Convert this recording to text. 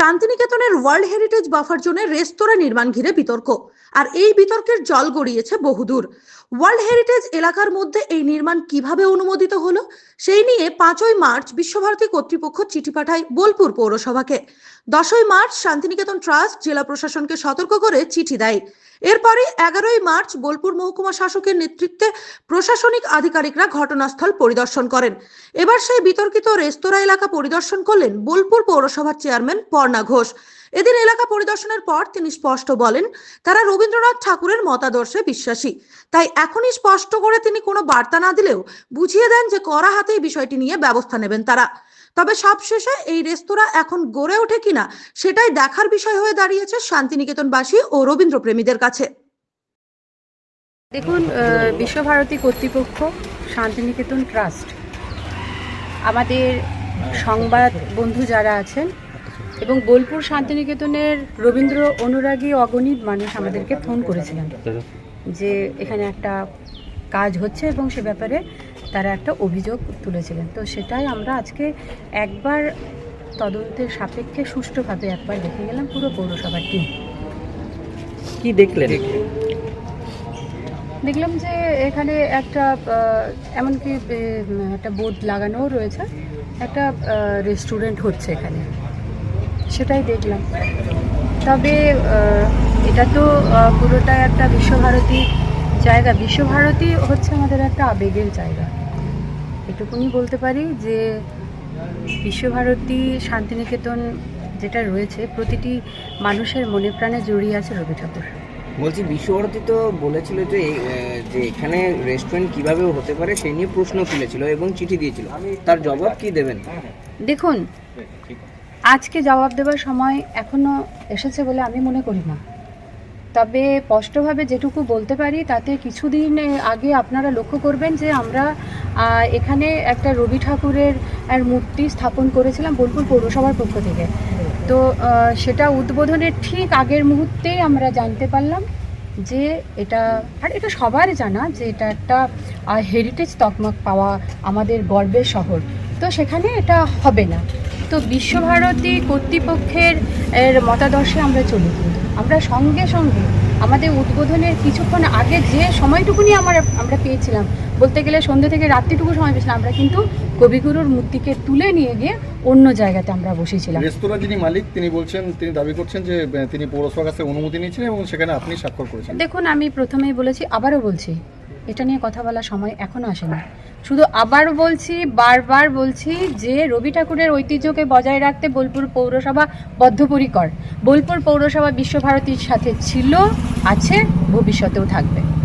শান্তিনিকেতনের world heritage buffer জোনে রেস্তোরাঁ নির্মাণ ঘিরে বিতর্ক, আর এই বিতর্কের জল গড়িয়েছে বহুদূর। ওয়ার্ল্ড হেরিটেজ এলাকার মধ্যে এই নির্মাণ কীভাবে অনুমোদিত হলো, সেই নিয়ে পাঁচই মার্চ বিশ্বভারতী কর্তৃপক্ষ চিঠি পাঠায় বোলপুর পৌরসভাকে। দশই মার্চ শান্তিনিকেতন ট্রাস্ট জেলা প্রশাসনকে সতর্ক করে চিঠি দেয়। এরপরই এগারোই মার্চ বোলপুর মহকুমা শাসকের নেতৃত্বে প্রশাসনিক আধিকারিকরা ঘটনাস্থল পরিদর্শন করেন। এবার সেই বিতর্কিত রেস্তোরাঁ এলাকা পরিদর্শন করলেন বোলপুর পৌরসভার চেয়ারম্যান পর্ণা ঘোষ। এদিন এলাকা পরিদর্শনের পর তিনি স্পষ্ট বলেন, তারা রবীন্দ্রনাথ ঠাকুরের মতাদর্শে বিশ্বাসী। তাই এখনই স্পষ্ট করে তিনি কোনো বার্তা না দিলেও বুঝিয়ে দেন যে কড়া হাতেই বিষয়টি নিয়ে ব্যবস্থা নেবেন তারা। তবে সবশেষে এই রেস্তোরাঁ এখন গড়ে ওঠে কিনা সেটাই দেখার বিষয় হয়ে দাঁড়িয়েছে শান্তিনিকেতনবাসী ও রবীন্দ্রপ্রেমীদের কাছে। দেখুন বিশ্বভারতী কর্তৃপক্ষ শান্তিনিকেতন ট্রাস্ট, আমাদের সংবাদ বন্ধু যারা আছেন এবং বোলপুর শান্তিনিকেতনের রবীন্দ্র অনুরাগী অগণিত মানুষ আমাদেরকে ফোন করেছিলেন যে এখানে একটা কাজ হচ্ছে এবং সে ব্যাপারে তারা একটা অভিযোগ তুলেছিলেন। তো সেটাই আমরা আজকে একবার তদন্তের সাপেক্ষে সুষ্ঠুভাবে একবার দেখে গেলাম পুরো পৌরসভার টিম কি দেখলেন? দেখলাম যে এখানে একটা এমনকি একটা বোর্ড লাগানোও রয়েছে। একটা রেস্টুরেন্ট হচ্ছে এখানে। সেটাই দেখলাম। তবে এটা তো পুরোটাই একটা বিশ্বভারতী জায়গা বিশ্বভারতী হচ্ছে আমাদের একটা আবেগের জায়গা। এটুকুনি বলতে পারি যে বিশ্বভারতী শান্তিনিকেতন যেটা রয়েছে প্রতিটি মানুষের মনে প্রাণে জড়িয়ে আছে রবি ঠাকুর। বলছি বিশ্বভারতী তো বলেছিল যে যে এখানে রেস্টুরেন্ট কীভাবে হতে পারে সেই নিয়ে প্রশ্ন তুলেছিল এবং চিঠি দিয়েছিল। তার জবাব কি দেবেন? দেখুন আজকে জবাব দেওয়ার সময় এখনও এসেছে বলে আমি মনে করি না। তবে স্পষ্টভাবে যেটুকু বলতে পারি, তাতে কিছুদিন আগে আপনারা লক্ষ্য করবেন যে আমরা এখানে একটা রবি ঠাকুরের মূর্তি স্থাপন করেছিলাম বোলপুর পৌরসভার পক্ষ থেকে। তো সেটা উদ্বোধনের ঠিক আগের মুহূর্তেই আমরা জানতে পারলাম যে এটা, আর এটা সবার জানা যে এটা একটা হেরিটেজ তকমক পাওয়া আমাদের গর্বের শহর। তো সেখানে এটা হবে না। তো বিশ্বভারতী কর্তৃপক্ষের মতাদর্শে আমরা চলি কিন্তু আমরা সঙ্গে সঙ্গে আমাদের উদ্বোধনের কিছুক্ষণ আগে যে সময়টুকুনি আমার আমরা পেয়েছিলাম বলতে গেলে সন্ধ্যে থেকে রাত্রিটুকু সময় পেয়েছিলাম আমরা কিন্তু কবিগুরুর মূর্তিকে তুলে নিয়ে গিয়ে অন্য জায়গাতে আমরা বসেছিলাম। রেস্তোরাঁ যিনি মালিক তিনি বলছেন তিনি দাবি করছেন যে তিনি পৌরসভার কাছে অনুমতি নিয়েছিলেন এবং সেখানে আপনি স্বাক্ষর করেছেন দেখুন আমি প্রথমেই বলেছি আবারও বলছি এটা নিয়ে কথা বলার সময় এখনও আসেনি। শুধু আবার বলছি, বারবার বলছি যে রবি ঠাকুরের ঐতিহ্যকে বজায় রাখতে বোলপুর পৌরসভা বদ্ধপরিকর। বোলপুর পৌরসভা বিশ্বভারতীর সাথে ছিল, আছে, ভবিষ্যতেও থাকবে।